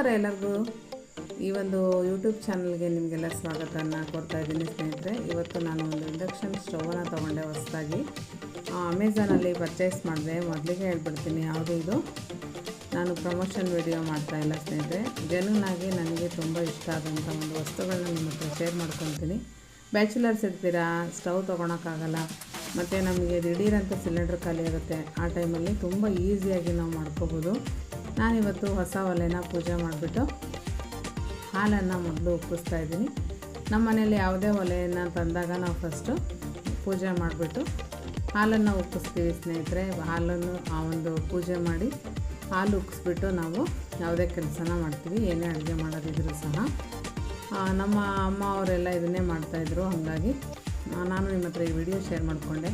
ಎಲ್ಲರಿಗೂ. ಈ ಒಂದು ಯೂಟ್ಯೂಬ್ ಚಾನಲ್ಗೆ ನಿಮಗೆಲ್ಲ ಸ್ವಾಗತನ ಕೊಡ್ತಾ ಇದ್ದೀನಿ ಸ್ನೇಹಿತರೆ. ಇವತ್ತು ನಾನು ಒಂದು ಇಂಡಕ್ಷನ್ ಸ್ಟವನ್ನು ತೊಗೊಂಡೆ ಹೊಸದಾಗಿ. ಅಮೆಝಾನಲ್ಲಿ ಪರ್ಚೇಸ್ ಮಾಡಿದೆ. ಮೊದಲಿಗೆ ಹೇಳ್ಬಿಡ್ತೀನಿ, ಯಾವುದು ಇದು? ನಾನು ಪ್ರಮೋಷನ್ ವಿಡಿಯೋ ಮಾಡ್ತಾ ಇಲ್ಲ ಸ್ನೇಹಿತರೆ. ಜನನಾಗಿ ನನಗೆ ತುಂಬ ಇಷ್ಟ ಆದಂಥ ಒಂದು ವಸ್ತುಗಳನ್ನ ನಿಮ್ಮ ಹತ್ರ ಶೇರ್ ಮಾಡ್ಕೊತೀನಿ. ಬ್ಯಾಚುಲರ್ಸ್ ಇರ್ತೀರಾ? ಸ್ಟವ್ ತೊಗೊಳಕ್ಕಾಗಲ್ಲ. ಮತ್ತು ನಮಗೆ ದಿಢೀರಂತ ಸಿಲಿಂಡರ್ ಖಾಲಿ ಆಗುತ್ತೆ ಆ ಟೈಮಲ್ಲಿ ತುಂಬ ಈಸಿಯಾಗಿ ನಾವು ಮಾಡ್ಕೋಬೋದು. ನಾನಿವತ್ತು ಹೊಸ ಒಲೆನ ಪೂಜೆ ಮಾಡಿಬಿಟ್ಟು ಹಾಲನ್ನು ಮೊದಲು ಉಪ್ಪಿಸ್ತಾ ಇದ್ದೀನಿ. ನಮ್ಮ ಮನೇಲಿ ಯಾವುದೇ ಒಲೆಯನ್ನು ತಂದಾಗ ನಾವು ಫಸ್ಟು ಪೂಜೆ ಮಾಡಿಬಿಟ್ಟು ಹಾಲನ್ನು ಉಪ್ಪಿಸ್ತೀವಿ ಸ್ನೇಹಿತರೆ. ಹಾಲನ್ನು ಆ ಒಂದು ಪೂಜೆ ಮಾಡಿ ಹಾಲು ಉಕ್ಕಿಸ್ಬಿಟ್ಟು ನಾವು ಯಾವುದೇ ಕೆಲಸನ ಮಾಡ್ತೀವಿ. ಏನೇ ಅಡುಗೆ ಮಾಡೋದಿದ್ರು ಸಹ. ನಮ್ಮ ಅಮ್ಮ ಅವರೆಲ್ಲ ಇದನ್ನೇ ಮಾಡ್ತಾಯಿದ್ರು ಹಾಗಾಗಿ ನಾನು ನಿಮ್ಮ ಹತ್ರ ಈ ವಿಡಿಯೋ ಶೇರ್ ಮಾಡಿಕೊಂಡೆ.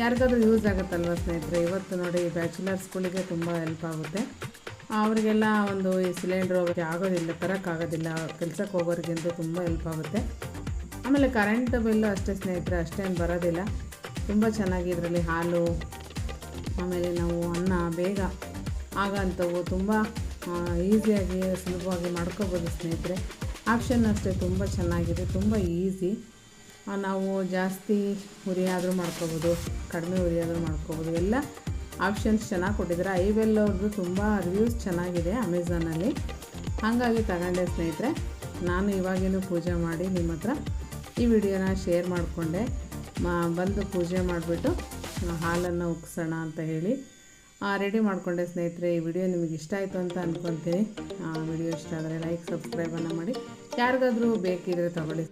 ಯಾರಿಗಾದ್ರೂ ಯೂಸ್ ಆಗುತ್ತಲ್ವ ಸ್ನೇಹಿತರೆ? ಇವತ್ತು ನೋಡಿ ಬ್ಯಾಚುಲರ್ಸ್ಗಳಿಗೆ ತುಂಬ ಹೆಲ್ಪ್ ಆಗುತ್ತೆ. ಅವರಿಗೆಲ್ಲ ಒಂದು ಈ ಸಿಲಿಂಡ್ರ್ ಅವರಿಗೆ ಆಗೋದಿಲ್ಲ, ತರೋಕ್ಕಾಗೋದಿಲ್ಲ, ಕೆಲಸಕ್ಕೆ ಹೋಗೋರಿಗಿಂತ ತುಂಬ ಹೆಲ್ಪ್ ಆಗುತ್ತೆ. ಆಮೇಲೆ ಕರೆಂಟ್ ಬಿಲ್ಲು ಅಷ್ಟೇ ಸ್ನೇಹಿತರೆ, ಅಷ್ಟೇನು ಬರೋದಿಲ್ಲ. ತುಂಬ ಚೆನ್ನಾಗಿ ಇದರಲ್ಲಿ ಹಾಲು, ಆಮೇಲೆ ನಾವು ಅನ್ನ, ಬೇಗ ಆಗೋಂಥವು ತುಂಬ ಈಸಿಯಾಗಿ ಸುಲಭವಾಗಿ ಮಾಡ್ಕೋಬೋದು ಸ್ನೇಹಿತರೆ. ಆಪ್ಷನ್ ಅಷ್ಟೇ ತುಂಬ ಚೆನ್ನಾಗಿದೆ, ತುಂಬ ಈಸಿ ನಾವು ಜಾಸ್ತಿ ಉರಿಯಾದರೂ ಮಾಡ್ಕೋಬೋದು, ಕಡಿಮೆ ಉರಿಯಾದರೂ ಮಾಡ್ಕೋಬೋದು, ಎಲ್ಲ ಆಪ್ಷನ್ಸ್ ಚೆನ್ನಾಗಿ ಕೊಟ್ಟಿದ್ದಾರೆ? ಐವೆಲ್ ಅವ್ರದ್ದು ತುಂಬ ರಿವ್ಯೂಸ್ ಚೆನ್ನಾಗಿದೆ ಅಮೆಝಾನಲ್ಲಿ ಹಾಗಾಗಿ ತಗೊಂಡೆ ಸ್ನೇಹಿತರೆ, ನಾನು ಇವಾಗೇನು ಪೂಜೆ ಮಾಡಿ ನಿಮ್ಮ ಹತ್ರ ಈ ವಿಡಿಯೋನ ಶೇರ್ ಮಾಡಿಕೊಂಡೆ. ಬಂದು ಪೂಜೆ ಮಾಡಿಬಿಟ್ಟು ಹಾಲನ್ನು ಉಕ್ಸೋಣ ಅಂತ ಹೇಳಿ ರೆಡಿ ಮಾಡಿಕೊಂಡೆ ಸ್ನೇಹಿತರೆ. ಈ ವಿಡಿಯೋ ನಿಮಗೆ ಇಷ್ಟ ಆಯಿತು ಅಂತ ಅಂದ್ಕೊತೀನಿ ವಿಡಿಯೋ ಇಷ್ಟ ಆದರೆ ಲೈಕ್ ಸಬ್ಸ್ಕ್ರೈಬನ್ನು ಮಾಡಿ. ಯಾರಿಗಾದರೂ ಬೇಕಿದ್ರೆ ತಗೊಳ್ಳಿ.